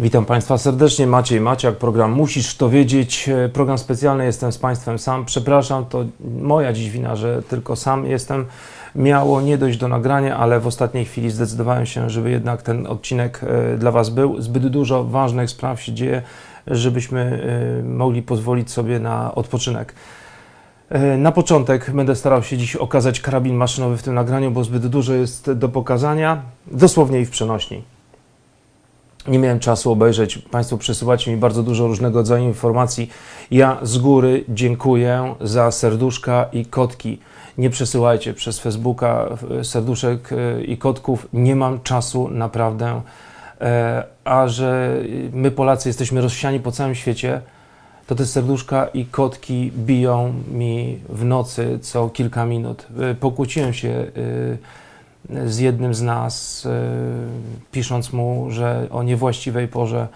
Witam Państwa serdecznie, Maciej Maciak, program Musisz to wiedzieć, E, program specjalny, jestem z Państwem sam, przepraszam, to moja dziś wina, że tylko sam jestem, miało nie dojść do nagrania, ale w ostatniej chwili zdecydowałem się, żeby jednak ten odcinek e, dla Was był, zbyt dużo ważnych spraw się dzieje, żebyśmy e, mogli pozwolić sobie na odpoczynek. Na początek będę starał się dziś okazać karabin maszynowy w tym nagraniu, bo zbyt dużo jest do pokazania, dosłownie i w przenośni. Nie miałem czasu obejrzeć. Państwo przesyłacie mi bardzo dużo różnego rodzaju informacji. Ja z góry dziękuję za serduszka i kotki. Nie przesyłajcie przez Facebooka e, serduszek e, i kotków. Nie mam czasu naprawdę. E, A że my Polacy jesteśmy rozsiani po całym świecie, to te serduszka i kotki biją mi w nocy co kilka minut. Pokłóciłem się z jednym z nas, e, pisząc mu, że o niewłaściwej porze.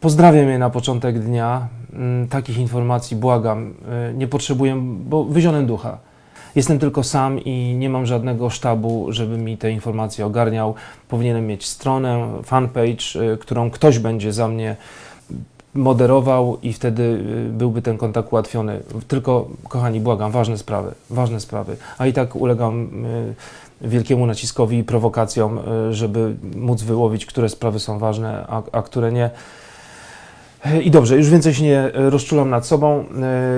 Pozdrawiam je na początek dnia. Mm, Takich informacji błagam. E, Nie potrzebuję, bo wyzionem ducha. Jestem tylko sam i nie mam żadnego sztabu, żeby mi te informacje ogarniał. Powinienem mieć stronę, fanpage, e, którą ktoś będzie za mnie moderował i wtedy y, byłby ten kontakt ułatwiony. Tylko, kochani, błagam, ważne sprawy, ważne sprawy. A i tak ulegam y, wielkiemu naciskowi i prowokacjom, y, żeby móc wyłowić, które sprawy są ważne, a, a które nie. I dobrze, już więcej się nie rozczulam nad sobą.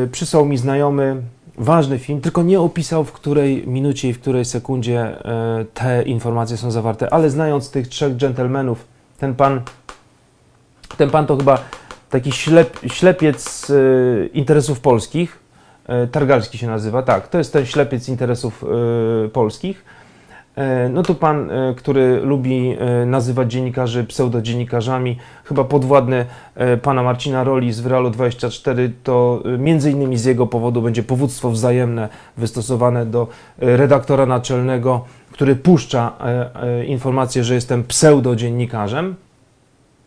Y, Przysłał mi znajomy ważny film, tylko nie opisał w której minucie i w której sekundzie y, te informacje są zawarte, ale znając tych trzech dżentelmenów, ten pan, ten pan to chyba taki ślep, ślepiec interesów polskich, Targalski się nazywa, tak, to jest ten ślepiec interesów polskich. Y, No to pan, y, który lubi y, nazywać dziennikarzy pseudodziennikarzami, chyba podwładny pana Marcina Roli z Wyralu 24, to między innymi z jego powodu będzie powództwo wzajemne wystosowane do redaktora naczelnego, który puszcza informację, że jestem pseudodziennikarzem.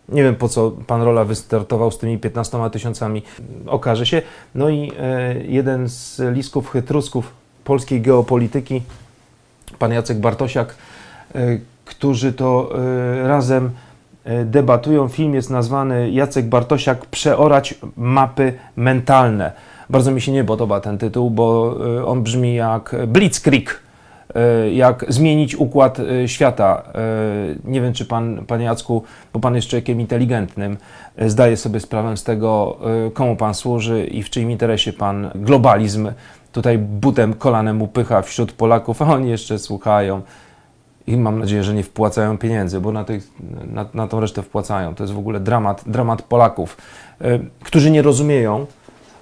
Nie wiem, po co pan Rola wystartował z tymi 15 tysiącami, okaże się. No i e, jeden z lisków chytrusków polskiej geopolityki, pan Jacek Bartosiak, e, którzy to e, razem e, debatują. Film jest nazwany Jacek Bartosiak Przeorać mapy mentalne. Bardzo mi się nie podoba ten tytuł, bo on brzmi jak Blitzkrieg jak zmienić układ świata. Nie wiem, czy pan, panie Jacku, bo pan jest człowiekiem inteligentnym, zdaje sobie sprawę z tego, komu pan służy i w czyim interesie pan globalizm tutaj butem, kolanem upycha wśród Polaków, a oni jeszcze słuchają. I mam nadzieję, że nie wpłacają pieniędzy, bo na, tych, na, na tą resztę wpłacają. To jest w ogóle dramat, dramat Polaków, e, którzy nie rozumieją.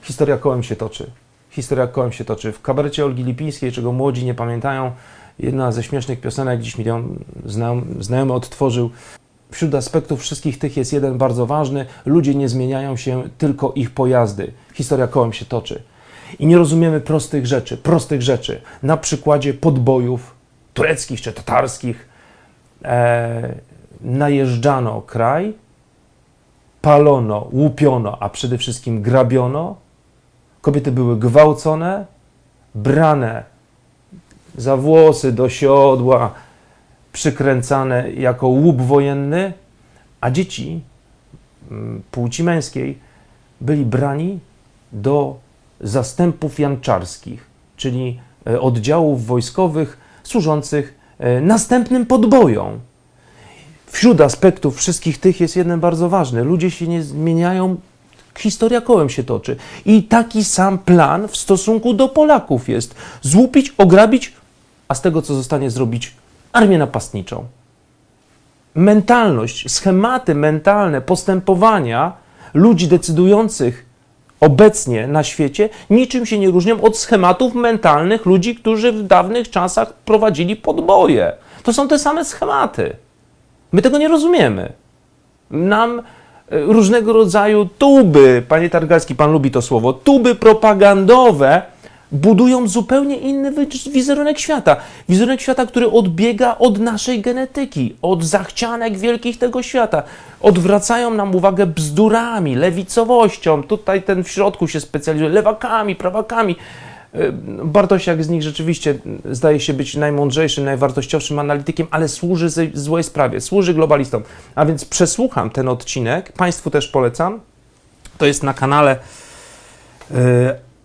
Historia kołem się toczy. Historia kołem się toczy. W kabarecie Olgi Lipińskiej, czego młodzi nie pamiętają, jedna ze śmiesznych piosenek, dziś mi znajomy odtworzył. Wśród aspektów wszystkich tych jest jeden bardzo ważny. Ludzie nie zmieniają się, tylko ich pojazdy. Historia kołem się toczy. I nie rozumiemy prostych rzeczy, prostych rzeczy. Na przykładzie podbojów tureckich czy tatarskich e, najeżdżano kraj, palono, łupiono, a przede wszystkim grabiono. Kobiety były gwałcone, brane za włosy do siodła, przykręcane jako łup wojenny, a dzieci płci męskiej byli brani do zastępów janczarskich, czyli e, oddziałów wojskowych służących e, następnym podbojom. Wśród aspektów wszystkich tych jest jeden bardzo ważny. Ludzie się nie zmieniają, historia kołem się toczy. I taki sam plan w stosunku do Polaków jest. Złupić, ograbić, a z tego, co zostanie, zrobić armię napastniczą. Mentalność, schematy mentalne postępowania ludzi decydujących obecnie na świecie niczym się nie różnią od schematów mentalnych ludzi, którzy w dawnych czasach prowadzili podboje. To są te same schematy. My tego nie rozumiemy. Nam e, różnego rodzaju tuby, panie Targalski, pan lubi to słowo, tuby propagandowe budują zupełnie inny wizerunek świata. Wizerunek świata, który odbiega od naszej genetyki, od zachcianek wielkich tego świata. Odwracają nam uwagę bzdurami, lewicowością. Tutaj ten w środku się specjalizuje, lewakami, prawakami. Bartosiak z nich rzeczywiście zdaje się być najmądrzejszym, najwartościowszym analitykiem, ale służy złej sprawie, służy globalistom. A więc przesłucham ten odcinek, Państwu też polecam. To jest na kanale y,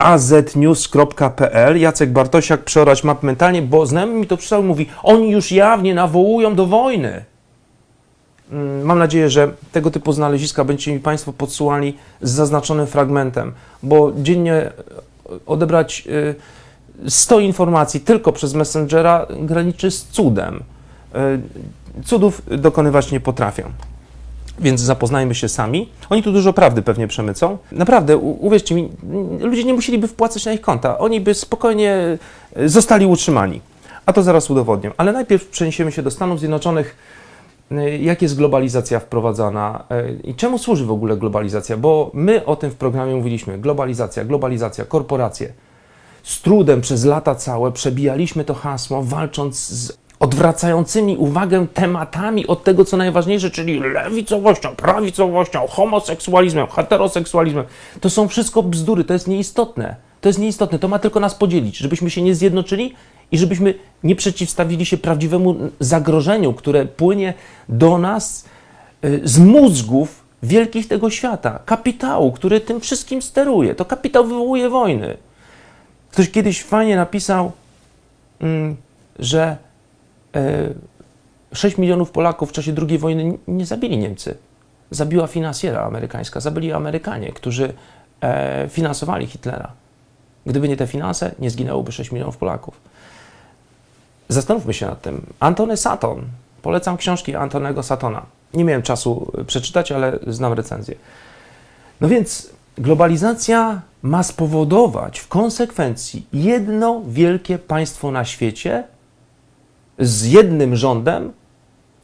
aznews.pl. Jacek Bartosiak, przeorać map mentalnie, bo znajomy mi to przysłał i mówi, oni już jawnie nawołują do wojny. Mm, Mam nadzieję, że tego typu znaleziska będziecie mi Państwo podsyłali z zaznaczonym fragmentem, bo dziennie e, odebrać y, 100 informacji tylko przez Messengera graniczy z cudem. Y, Cudów dokonywać nie potrafią. Więc zapoznajmy się sami. Oni tu dużo prawdy pewnie przemycą. Naprawdę, uwierzcie mi, ludzie nie musieliby wpłacać na ich konta. Oni by spokojnie y, zostali utrzymani. A to zaraz udowodnię. Ale najpierw przeniesiemy się do Stanów Zjednoczonych. Y, Jak jest globalizacja wprowadzana y, i czemu służy w ogóle globalizacja? Bo my o tym w programie mówiliśmy. Globalizacja, globalizacja, korporacje. Z trudem przez lata całe przebijaliśmy to hasło, walcząc z odwracającymi uwagę tematami od tego, co najważniejsze, czyli lewicowością, prawicowością, homoseksualizmem, heteroseksualizmem. To są wszystko bzdury, to jest nieistotne. To jest nieistotne, to ma tylko nas podzielić, żebyśmy się nie zjednoczyli i żebyśmy nie przeciwstawili się prawdziwemu zagrożeniu, które płynie do nas y, z mózgów wielkich tego świata, kapitału, który tym wszystkim steruje. To kapitał wywołuje wojny. Ktoś kiedyś fajnie napisał, mm, że 6 milionów Polaków w czasie II wojny nie- nie zabili Niemcy. Zabiła finansjera amerykańska, zabili Amerykanie, którzy e, finansowali Hitlera. Gdyby nie te finanse, nie zginęłoby 6 milionów Polaków. Zastanówmy się nad tym. Antony Saton. Polecam książki Antonego Satona. Nie miałem czasu e, przeczytać, ale znam recenzję. No więc globalizacja ma spowodować w konsekwencji jedno wielkie państwo na świecie z jednym rządem,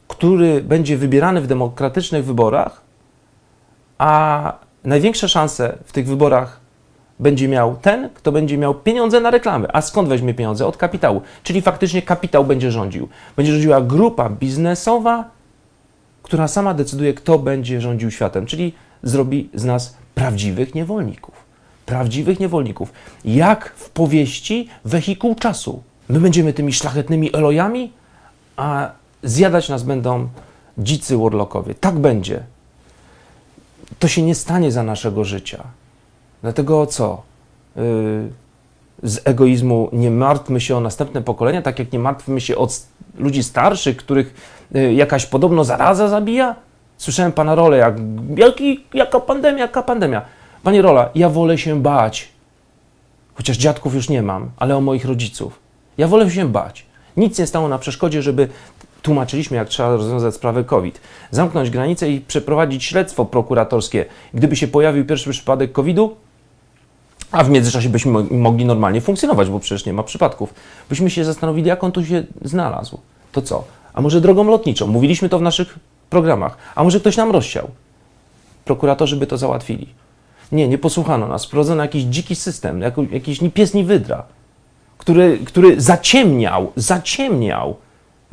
który będzie wybierany w demokratycznych wyborach, a największe szanse w tych wyborach będzie miał ten, kto będzie miał pieniądze na reklamy. A skąd weźmie pieniądze? Od kapitału. Czyli faktycznie kapitał będzie rządził. Będzie rządziła grupa biznesowa, która sama decyduje, kto będzie rządził światem, czyli zrobi z nas prawdziwych niewolników. Prawdziwych niewolników. Jak w powieści Wehikuł Czasu. My będziemy tymi szlachetnymi Elojami, a zjadać nas będą dzicy warlockowie. Tak będzie. To się nie stanie za naszego życia. Dlatego co? Yy, z egoizmu nie martwmy się o następne pokolenia, tak jak nie martwmy się o ludzi starszych, których y, jakaś podobno zaraza zabija? Słyszałem pana Rolę, jak, jaki, jaka pandemia, jaka pandemia. Panie Rola, ja wolę się bać, chociaż dziadków już nie mam, ale o moich rodziców. Ja wolę się bać. Nic nie stało na przeszkodzie, żeby tłumaczyliśmy, jak trzeba rozwiązać sprawę COVID. Zamknąć granice i przeprowadzić śledztwo prokuratorskie. Gdyby się pojawił pierwszy przypadek COVID-u, a w międzyczasie byśmy mo- mogli normalnie funkcjonować, bo przecież nie ma przypadków. Byśmy się zastanowili, jak on tu się znalazł. To co? A może drogą lotniczą? Mówiliśmy to w naszych programach. A może ktoś nam rozsiał? Prokuratorzy by to załatwili. Nie, nie posłuchano nas. Wprowadzono jakiś dziki system, jakiś ni pies, ni wydra, który, który zaciemniał, zaciemniał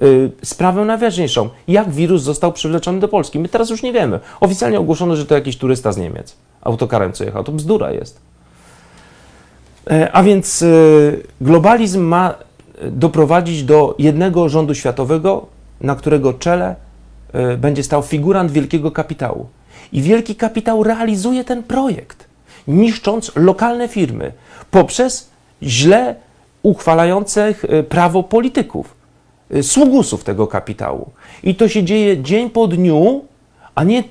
y, sprawę najważniejszą. Jak wirus został przywleczony do Polski? My teraz już nie wiemy. Oficjalnie ogłoszono, że to jakiś turysta z Niemiec. Autokarem co jechał. To bzdura jest. E, A więc y, globalizm ma y, doprowadzić do jednego rządu światowego, na którego czele y, będzie stał figurant wielkiego kapitału. I wielki kapitał realizuje ten projekt, niszcząc lokalne firmy poprzez źle uchwalających y, prawo polityków, y, sługusów tego kapitału. I to się dzieje dzień po dniu, a nie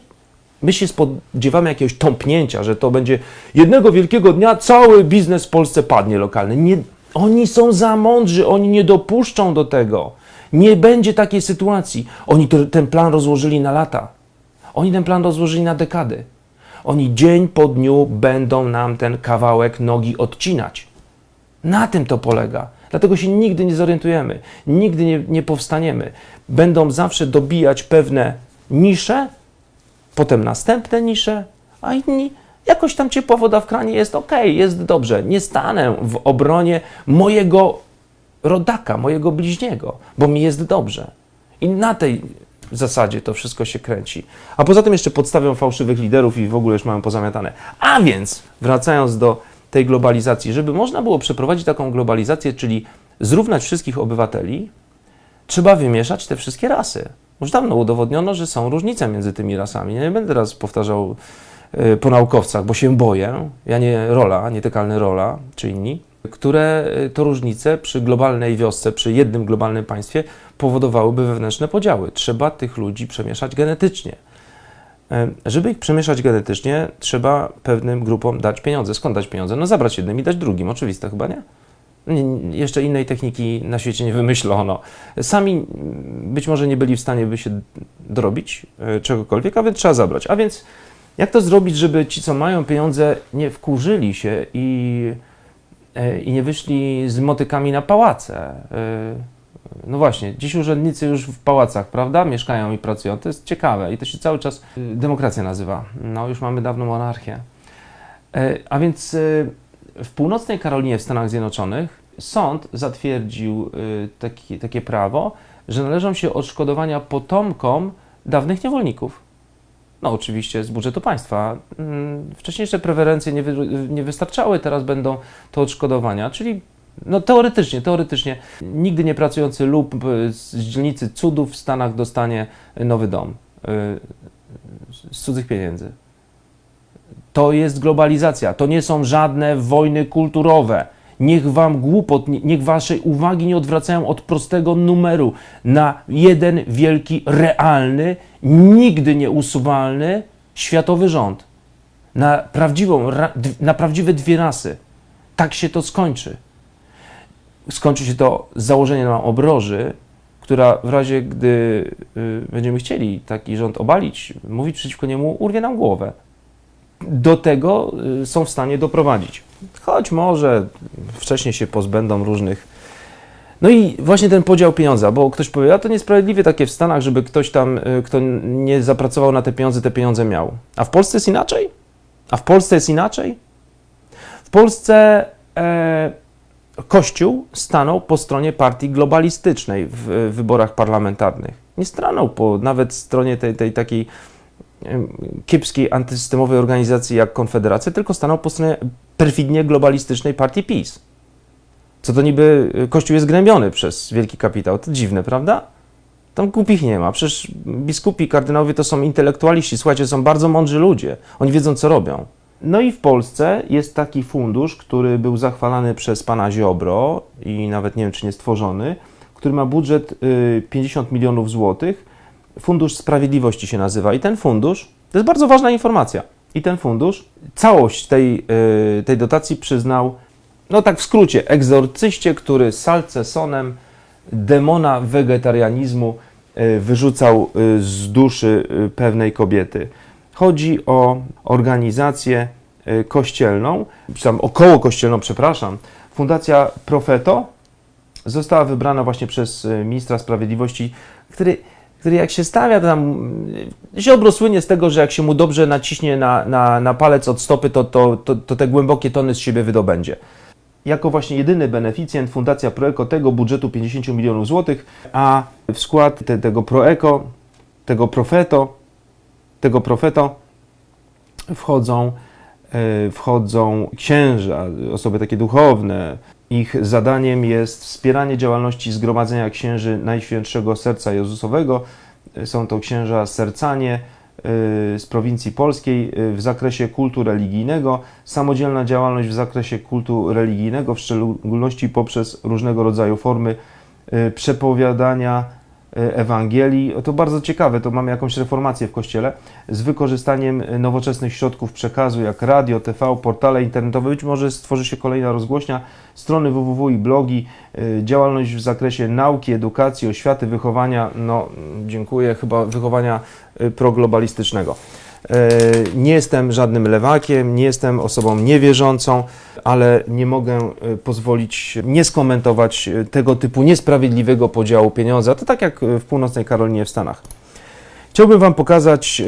my się spodziewamy jakiegoś tąpnięcia, że to będzie jednego wielkiego dnia cały biznes w Polsce padnie lokalny. Nie, oni są za mądrzy, oni nie dopuszczą do tego. Nie będzie takiej sytuacji. Oni ten plan rozłożyli na lata. Oni ten plan rozłożyli na dekady. Oni dzień po dniu będą nam ten kawałek nogi odcinać. Na tym to polega. Dlatego się nigdy nie zorientujemy, nigdy nie, nie powstaniemy. Będą zawsze dobijać pewne nisze, potem następne nisze, a inni jakoś tam ciepła woda w kranie jest ok, jest dobrze. Nie stanę w obronie mojego rodaka, mojego bliźniego, bo mi jest dobrze. I na tej zasadzie to wszystko się kręci. A poza tym jeszcze podstawią fałszywych liderów i w ogóle już mają pozamiatane. A więc, wracając do tej globalizacji, żeby można było przeprowadzić taką globalizację, czyli zrównać wszystkich obywateli, trzeba wymieszać te wszystkie rasy. Już dawno udowodniono, że są różnice między tymi rasami. Ja nie będę teraz powtarzał y, po naukowcach, bo się boję. Ja nie Rola, nietykalny Rola, czy inni, które y, to różnice przy globalnej wiosce, przy jednym globalnym państwie powodowałyby wewnętrzne podziały. Trzeba tych ludzi przemieszać genetycznie. E, Żeby ich przemieszać genetycznie, trzeba pewnym grupom dać pieniądze. Skąd dać pieniądze? No zabrać jednym i dać drugim. Oczywiste chyba, nie? Nie- Jeszcze innej techniki na świecie nie wymyślono. Sami być może nie byli w stanie by się dorobić e, czegokolwiek, a więc trzeba zabrać. A więc jak to zrobić, żeby ci, co mają pieniądze, nie wkurzyli się i, e, i nie wyszli z motykami na pałace? E, No właśnie, dziś urzędnicy już w pałacach, prawda? Mieszkają i pracują. To jest ciekawe i to się cały czas y, demokracja nazywa. No już mamy dawno monarchię. E, A więc y, w północnej Karolinie w Stanach Zjednoczonych sąd zatwierdził y, taki, takie prawo, że należą się odszkodowania potomkom dawnych niewolników. No oczywiście z budżetu państwa. Mm, Wcześniejsze preferencje nie, wy, nie wystarczały, teraz będą to odszkodowania, czyli no teoretycznie, teoretycznie nigdy nie pracujący lub z dzielnicy cudów w Stanach dostanie nowy dom y, z cudzych pieniędzy. To jest globalizacja, to nie są żadne wojny kulturowe. Niech wam głupot, nie- niech waszej uwagi nie odwracają od prostego numeru na jeden wielki, realny, nigdy nieusuwalny światowy rząd. Na, prawdziwą, na prawdziwe dwie rasy. Tak się to skończy skończy się to założeniem nam obroży, która w razie, gdy y, będziemy chcieli taki rząd obalić, mówić przeciwko niemu, urwie nam głowę. Do tego y, są w stanie doprowadzić. Choć może wcześniej się pozbędą różnych. No i właśnie ten podział pieniądza, bo ktoś powie, a to niesprawiedliwie takie w Stanach, żeby ktoś tam, y, kto nie zapracował na te pieniądze, te pieniądze miał. A w Polsce jest inaczej? A w Polsce jest inaczej? W Polsce e, Kościół stanął po stronie partii globalistycznej w wyborach parlamentarnych. Nie stanął po nawet stronie tej, tej takiej kiepskiej, antysystemowej organizacji jak Konfederacja, tylko stanął po stronie perfidnie globalistycznej partii PiS. Co to niby e, Kościół jest gnębiony przez wielki kapitał. To dziwne, prawda? Tam głupich nie ma. Przecież biskupi kardynałowie to są intelektualiści. Słuchajcie, są bardzo mądrzy ludzie. Oni wiedzą, co robią. No i w Polsce jest taki fundusz, który był zachwalany przez pana Ziobro i nawet nie wiem, czy nie stworzony, który ma budżet y, 50 milionów złotych. Fundusz Sprawiedliwości się nazywa. I ten fundusz, to jest bardzo ważna informacja, i ten fundusz całość tej, y, tej dotacji przyznał, no tak w skrócie, egzorcyście, który salcesonem demona wegetarianizmu y, wyrzucał y, z duszy y, pewnej kobiety. Chodzi o organizację y, kościelną, czy tam około kościelną, przepraszam. Fundacja Profeto została wybrana właśnie przez y, ministra sprawiedliwości, który, który jak się stawia, tam y, Ziobro słynie z tego, że jak się mu dobrze naciśnie na, na, na palec od stopy, to, to, to, to te głębokie tony z siebie wydobędzie. Jako właśnie jedyny beneficjent Fundacja Proeko tego budżetu 50 milionów złotych, a w skład te, tego Proeko, tego Profeto, tego Profeto wchodzą, e, wchodzą księża, osoby takie duchowne. Ich zadaniem jest wspieranie działalności Zgromadzenia Księży Najświętszego Serca Jezusowego. E, Są to księża sercanie e, z prowincji polskiej w zakresie kultu religijnego, samodzielna działalność w zakresie kultu religijnego, w szczególności poprzez różnego rodzaju formy przepowiadania Ewangelii. To bardzo ciekawe, to mamy jakąś reformację w Kościele z wykorzystaniem e, nowoczesnych środków przekazu, jak radio, TV, portale internetowe. Być może stworzy się kolejna rozgłośnia, strony www i blogi, e, działalność w zakresie nauki, edukacji, oświaty, wychowania, no dziękuję, chyba wychowania e, proglobalistycznego. E, Nie jestem żadnym lewakiem, nie jestem osobą niewierzącą, ale nie mogę e, pozwolić nie skomentować e, tego typu niesprawiedliwego podziału pieniądza. To tak jak w północnej Karolinie w Stanach. Chciałbym Wam pokazać,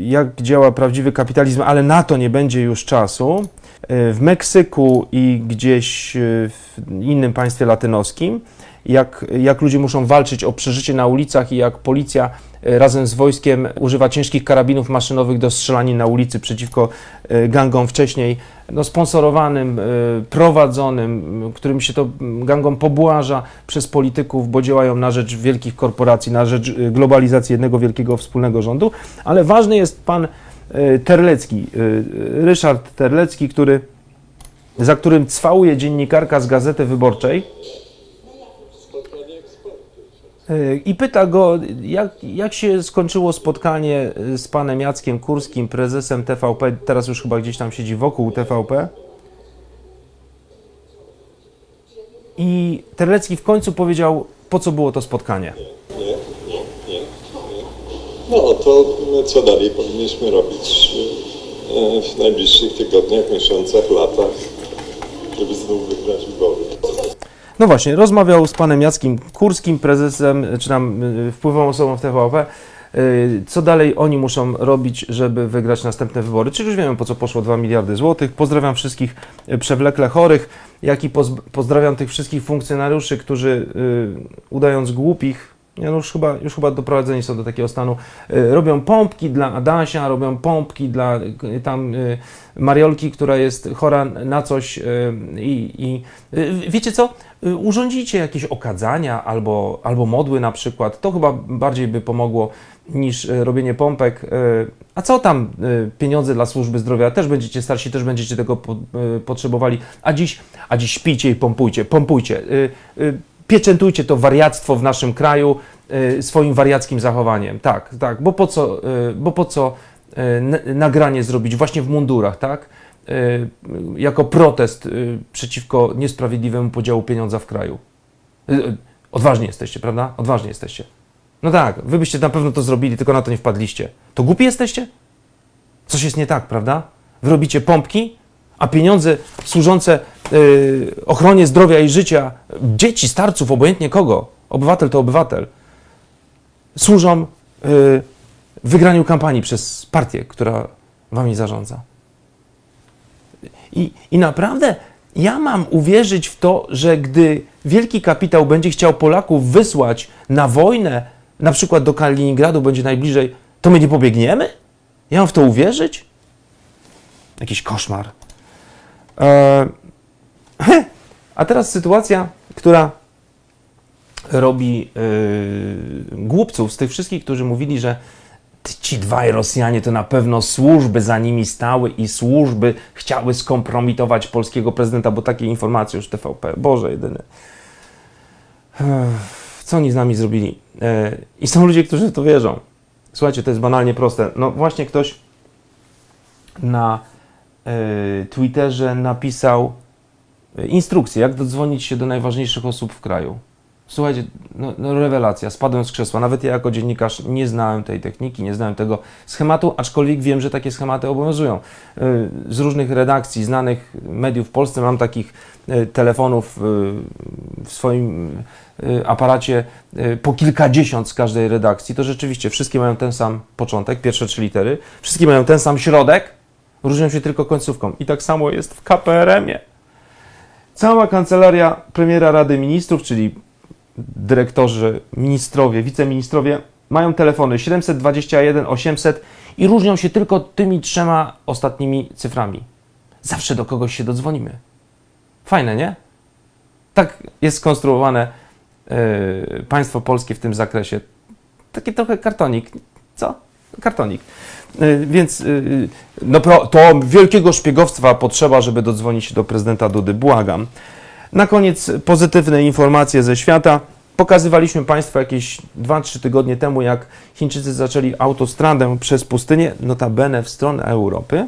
jak działa prawdziwy kapitalizm, ale na to nie będzie już czasu. W Meksyku i gdzieś w innym państwie latynoskim jak, jak ludzie muszą walczyć o przeżycie na ulicach i jak policja e, razem z wojskiem używa ciężkich karabinów maszynowych do strzelanin na ulicy przeciwko e, gangom wcześniej. No, sponsorowanym, e, prowadzonym, którym się to gangom pobłaża przez polityków, bo działają na rzecz wielkich korporacji, na rzecz globalizacji jednego wielkiego wspólnego rządu, ale ważny jest pan Terlecki, Ryszard Terlecki, który, za którym cwałuje dziennikarka z Gazety Wyborczej, I pyta go, jak, jak się skończyło spotkanie z panem Jackiem Kurskim, prezesem TVP, teraz już chyba gdzieś tam siedzi wokół TVP. I Terlecki w końcu powiedział, po co było to spotkanie. Nie, nie, nie, nie. No to my co dalej powinniśmy robić e, w najbliższych tygodniach, miesiącach, latach, żeby znów wygrać. No właśnie, rozmawiał z panem Jackiem Kurskim, prezesem, czy tam y, wpływową osobą w TVP. y, Co dalej oni muszą robić, żeby wygrać następne wybory? Czyli już wiemy, po co poszło 2 miliardy złotych. Pozdrawiam wszystkich przewlekle chorych, jak i poz- pozdrawiam tych wszystkich funkcjonariuszy, którzy udając głupich, no już, chyba, już chyba doprowadzeni są do takiego stanu, y, robią pompki dla Adasia, robią pompki dla y, tam y, Mariolki, która jest chora na coś i, wiecie co? Urządzicie jakieś okadzania albo, albo modły na przykład. To chyba bardziej by pomogło niż robienie pompek. A co tam pieniądze dla służby zdrowia? Też będziecie starsi, też będziecie tego po, potrzebowali. A dziś, a dziś śpijcie i pompujcie, pompujcie. Pieczętujcie to wariactwo w naszym kraju y, swoim wariackim zachowaniem. Tak, tak, bo po co, y, bo po co y, nagranie zrobić właśnie w mundurach, tak? Jako protest przeciwko niesprawiedliwemu podziału pieniądza w kraju. Odważni jesteście, prawda? Odważni jesteście. No tak, wy byście na pewno to zrobili, tylko na to nie wpadliście. To głupi jesteście? Coś jest nie tak, prawda? Wy robicie pompki, a pieniądze służące y, ochronie zdrowia i życia dzieci, starców, obojętnie kogo, obywatel to obywatel, służą y, wygraniu kampanii przez partię, która wami zarządza. I, I naprawdę ja mam uwierzyć w to, że gdy wielki kapitał będzie chciał Polaków wysłać na wojnę, na przykład do Kaliningradu będzie najbliżej, to my nie pobiegniemy? Ja mam w to uwierzyć? Jakiś koszmar. Eee, a teraz sytuacja, która robi yy, głupców z tych wszystkich, którzy mówili, że ci dwaj Rosjanie to na pewno służby za nimi stały i służby chciały skompromitować polskiego prezydenta, bo takie informacje już TVP. Boże jedyny. Ech, Co oni z nami zrobili? E, I są ludzie, którzy w to wierzą. Słuchajcie, to jest banalnie proste. No właśnie ktoś na e, Twitterze napisał e, instrukcję, jak dodzwonić się do najważniejszych osób w kraju. Słuchajcie, no, no rewelacja, spadłem z krzesła. Nawet ja jako dziennikarz nie znałem tej techniki, nie znałem tego schematu, aczkolwiek wiem, że takie schematy obowiązują. Y, Z różnych redakcji, znanych mediów w Polsce mam takich telefonów w swoim aparacie po kilkadziesiąt z każdej redakcji. To rzeczywiście wszystkie mają ten sam początek, pierwsze trzy litery, wszystkie mają ten sam środek, różnią się tylko końcówką. I tak samo jest w KPRM-ie. Cała kancelaria premiera Rady Ministrów, czyli dyrektorzy, ministrowie, wiceministrowie mają telefony 721, 800 i różnią się tylko tymi trzema ostatnimi cyframi. Zawsze do kogoś się dodzwonimy. Fajne, nie? Tak jest skonstruowane yy, państwo polskie w tym zakresie. Taki trochę kartonik. Co? Kartonik. Yy, więc yy, no, to wielkiego szpiegowstwa potrzeba, żeby dodzwonić się do prezydenta Dudy. Błagam. Na koniec pozytywne informacje ze świata. Pokazywaliśmy Państwu jakieś 2-3 tygodnie temu, jak Chińczycy zaczęli autostradę przez pustynię, notabene w stronę Europy.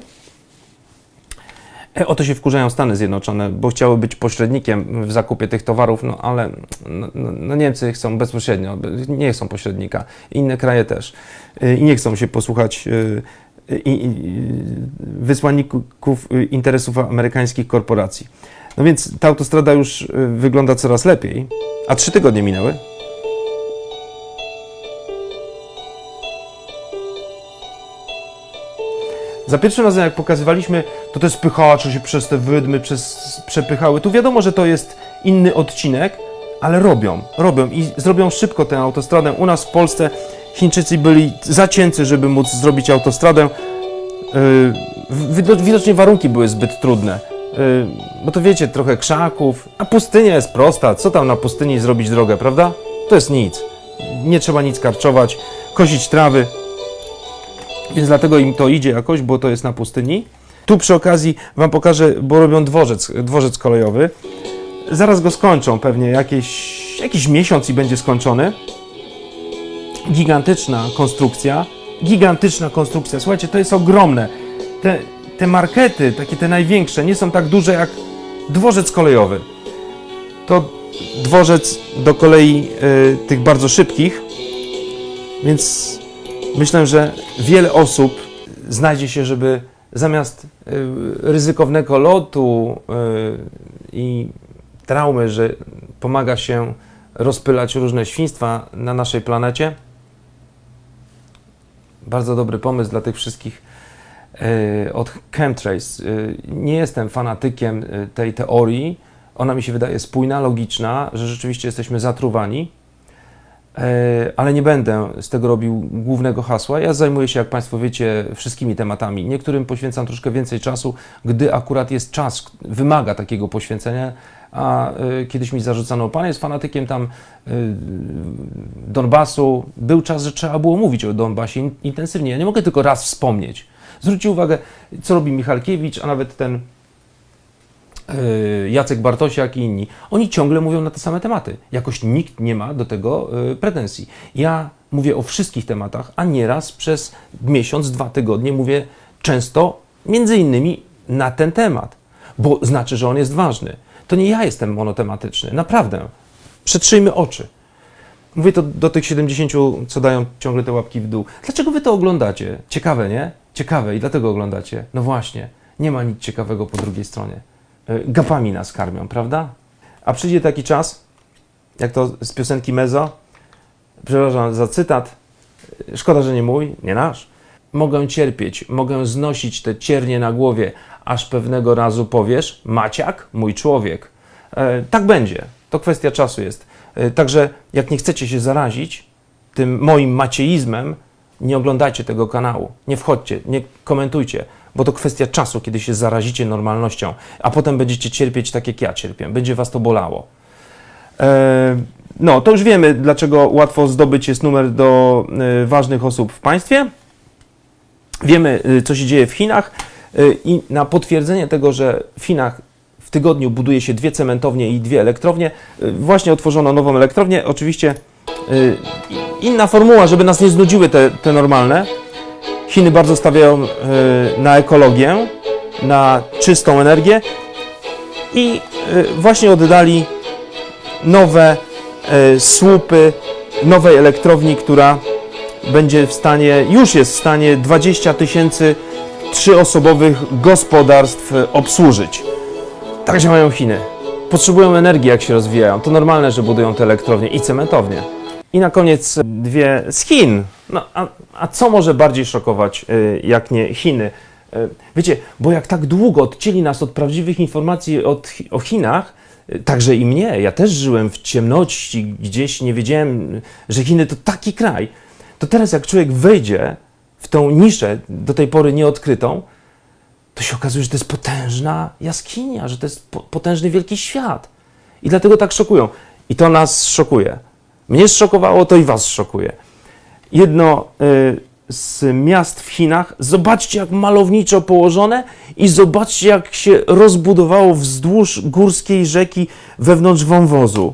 E, O to się wkurzają Stany Zjednoczone, bo chciały być pośrednikiem w zakupie tych towarów, no ale no, no, no Niemcy chcą bezpośrednio, nie chcą pośrednika, inne kraje też E, i nie chcą się posłuchać e, wysłanników interesów amerykańskich korporacji. No więc ta autostrada już wygląda coraz lepiej, a trzy tygodnie minęły. Za pierwszym razem, jak pokazywaliśmy, to te spychacze się przez te wydmy przez, przepychały. Tu wiadomo, że to jest inny odcinek, ale robią, robią i zrobią szybko tę autostradę. U nas w Polsce Chińczycy byli zacięcy, żeby móc zrobić autostradę. Wido- widocznie warunki były zbyt trudne. Yy, bo to wiecie, trochę krzaków, a pustynia jest prosta. Co tam na pustyni zrobić drogę, prawda? To jest nic. Nie trzeba nic karczować, kosić trawy. Więc dlatego im to idzie jakoś, bo to jest na pustyni. Tu przy okazji Wam pokażę, bo robią dworzec, dworzec kolejowy. Zaraz go skończą, pewnie jakieś, jakiś miesiąc i będzie skończony. Gigantyczna konstrukcja. Gigantyczna konstrukcja. Słuchajcie, to jest ogromne. Te, te markety, takie te największe, nie są tak duże jak dworzec kolejowy. To dworzec do kolei y, tych bardzo szybkich, więc myślę, że wiele osób znajdzie się, żeby zamiast y, ryzykownego lotu y, i traumy, że pomaga się rozpylać różne świństwa na naszej planecie, bardzo dobry pomysł dla tych wszystkich y, od chemtrails. Nie jestem fanatykiem tej teorii. Ona mi się wydaje spójna, logiczna, że rzeczywiście jesteśmy zatruwani, ale nie będę z tego robił głównego hasła. Ja zajmuję się, jak Państwo wiecie, wszystkimi tematami. Niektórym poświęcam troszkę więcej czasu, gdy akurat jest czas, wymaga takiego poświęcenia. A y, kiedyś mi zarzucano, pan jest fanatykiem tam y, Donbasu. Był czas, że trzeba było mówić o Donbasie in- intensywnie. Ja nie mogę tylko raz wspomnieć. Zwróćcie uwagę, co robi Michalkiewicz, a nawet ten Jacek Bartosiak i inni, oni ciągle mówią na te same tematy. Jakoś nikt nie ma do tego y, pretensji. Ja mówię o wszystkich tematach, a nieraz przez miesiąc, dwa tygodnie mówię często między innymi na ten temat, bo znaczy, że on jest ważny. To nie ja jestem monotematyczny, naprawdę. Przetrzyjmy oczy. Mówię to do tych 70, co dają ciągle te łapki w dół. Dlaczego wy to oglądacie? Ciekawe, nie? Ciekawe i dlatego oglądacie. No właśnie, nie ma nic ciekawego po drugiej stronie. Y, Gapami nas karmią, prawda? A przyjdzie taki czas, jak to z piosenki Mezo, przepraszam za cytat, y, szkoda, że nie mój, nie nasz. Mogę cierpieć, mogę znosić te ciernie na głowie, aż pewnego razu powiesz, Maciak, mój człowiek. E, tak będzie, to kwestia czasu jest. E, także jak nie chcecie się zarazić tym moim macieizmem, nie oglądajcie tego kanału, nie wchodźcie, nie komentujcie, bo to kwestia czasu, kiedy się zarazicie normalnością, a potem będziecie cierpieć tak jak ja cierpię, będzie was to bolało. E, No, to już wiemy, dlaczego łatwo zdobyć jest numer do e, ważnych osób w państwie. Wiemy, y, co się dzieje w Chinach i na potwierdzenie tego, że w Chinach w tygodniu buduje się dwie cementownie i dwie elektrownie, właśnie otworzono nową elektrownię. Oczywiście inna formuła, żeby nas nie znudziły te, te normalne. Chiny bardzo stawiają y, na ekologię, na czystą energię i y, właśnie oddali nowe y, słupy nowej elektrowni, która będzie w stanie, już jest w stanie 20 tysięcy trzyosobowych gospodarstw e, obsłużyć. Tak działają Chiny. Potrzebują energii, jak się rozwijają. To normalne, że budują te elektrownie i cementownie. I na koniec dwie z Chin. No, a, a co może bardziej szokować, y, jak nie Chiny? Y, Wiecie, bo jak tak długo odcięli nas od prawdziwych informacji od, o Chinach, y, także i mnie, ja też żyłem w ciemności, gdzieś nie wiedziałem, że Chiny to taki kraj. To teraz jak człowiek wejdzie w tą niszę, do tej pory nieodkrytą, to się okazuje, że to jest potężna jaskinia, że to jest po, potężny wielki świat. I dlatego tak szokują. I to nas szokuje. Mnie zszokowało, to i was szokuje. Jedno y, z miast w Chinach, zobaczcie jak malowniczo położone i zobaczcie jak się rozbudowało wzdłuż górskiej rzeki wewnątrz wąwozu.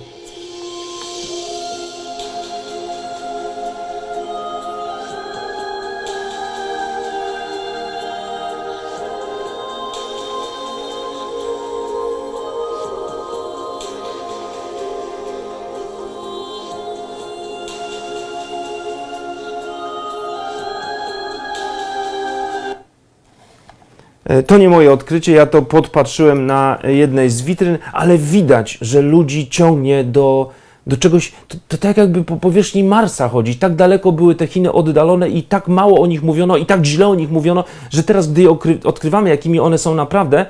To nie moje odkrycie, ja to podpatrzyłem na jednej z witryn, ale widać, że ludzi ciągnie do, do czegoś, to, to tak jakby po powierzchni Marsa chodzić. Tak daleko były te Chiny oddalone i tak mało o nich mówiono i tak źle o nich mówiono, że teraz, gdy je odkrywamy, jakimi one są naprawdę,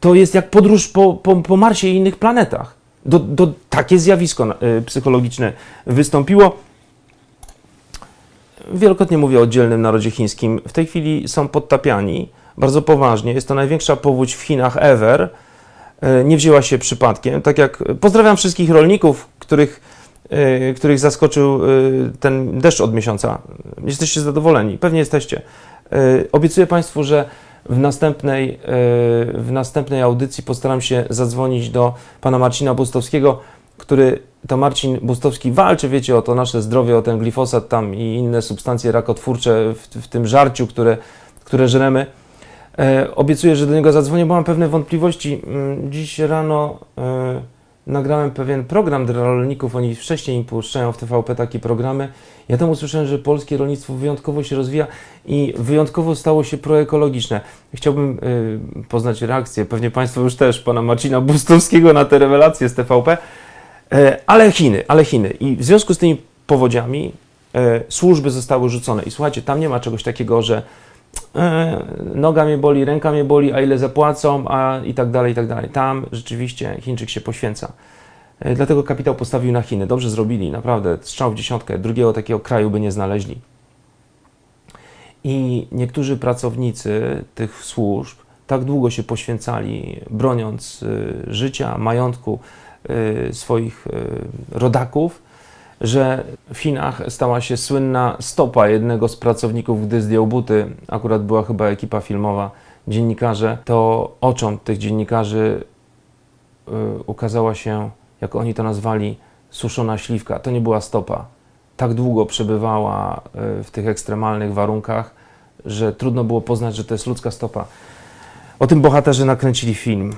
to jest jak podróż po, po, po Marsie i innych planetach. do, do, takie zjawisko y, psychologiczne wystąpiło. Wielokrotnie mówię o oddzielnym narodzie chińskim. W tej chwili są podtapiani bardzo poważnie. Jest to największa powódź w Chinach ever. E, Nie wzięła się przypadkiem. Tak jak pozdrawiam wszystkich rolników, których, e, których zaskoczył e, ten deszcz od miesiąca. Jesteście zadowoleni, pewnie jesteście. Obiecuję Państwu, że w następnej, w następnej audycji postaram się zadzwonić do pana Marcina Bustowskiego, który to Marcin Bustowski walczy, wiecie, o to nasze zdrowie, o ten glifosat tam i inne substancje rakotwórcze w, w tym żarciu, które, które żremy. E, obiecuję, że do niego zadzwonię, bo mam pewne wątpliwości. Mm, Dziś rano e, nagrałem pewien program dla rolników, oni wcześniej puszczają w TVP takie programy. Ja tam usłyszałem, że polskie rolnictwo wyjątkowo się rozwija i wyjątkowo stało się proekologiczne. Chciałbym y, poznać reakcję, pewnie Państwo już też, pana Marcina Bustowskiego na te rewelacje z TVP. E, Ale Chiny, ale Chiny. I w związku z tymi powodziami e, służby zostały rzucone. I słuchajcie, tam nie ma czegoś takiego, że e, noga mnie boli, ręka mnie boli, a ile zapłacą, a i tak dalej, i tak dalej. Tam rzeczywiście Chińczyk się poświęca. E, Dlatego kapitał postawił na Chiny. Dobrze zrobili, naprawdę. Strzał w dziesiątkę. Drugiego takiego kraju by nie znaleźli. I niektórzy pracownicy tych służb tak długo się poświęcali, broniąc y, życia, majątku swoich rodaków, że w Chinach stała się słynna stopa jednego z pracowników, gdy zdjął buty. Akurat była chyba ekipa filmowa, dziennikarze. To oczom tych dziennikarzy y, ukazała się, jak oni to nazwali, suszona śliwka. To nie była stopa. Tak długo przebywała y, w tych ekstremalnych warunkach, że trudno było poznać, że to jest ludzka stopa. O tym bohaterzy nakręcili film.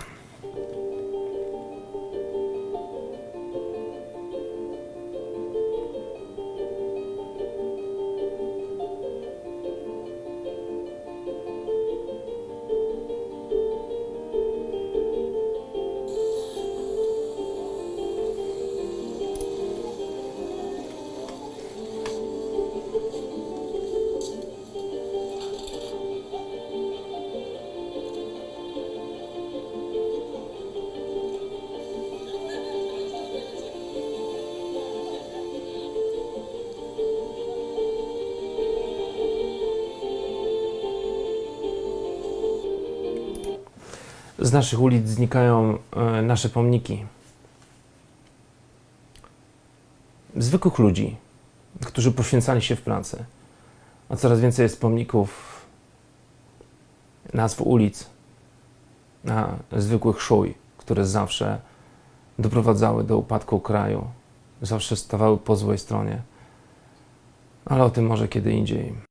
Z naszych ulic znikają e, nasze pomniki. Zwykłych ludzi, którzy poświęcali się w pracy. A coraz więcej jest pomników, nazw ulic, a zwykłych szuj, które zawsze doprowadzały do upadku kraju, zawsze stawały po złej stronie. Ale o tym może kiedy indziej.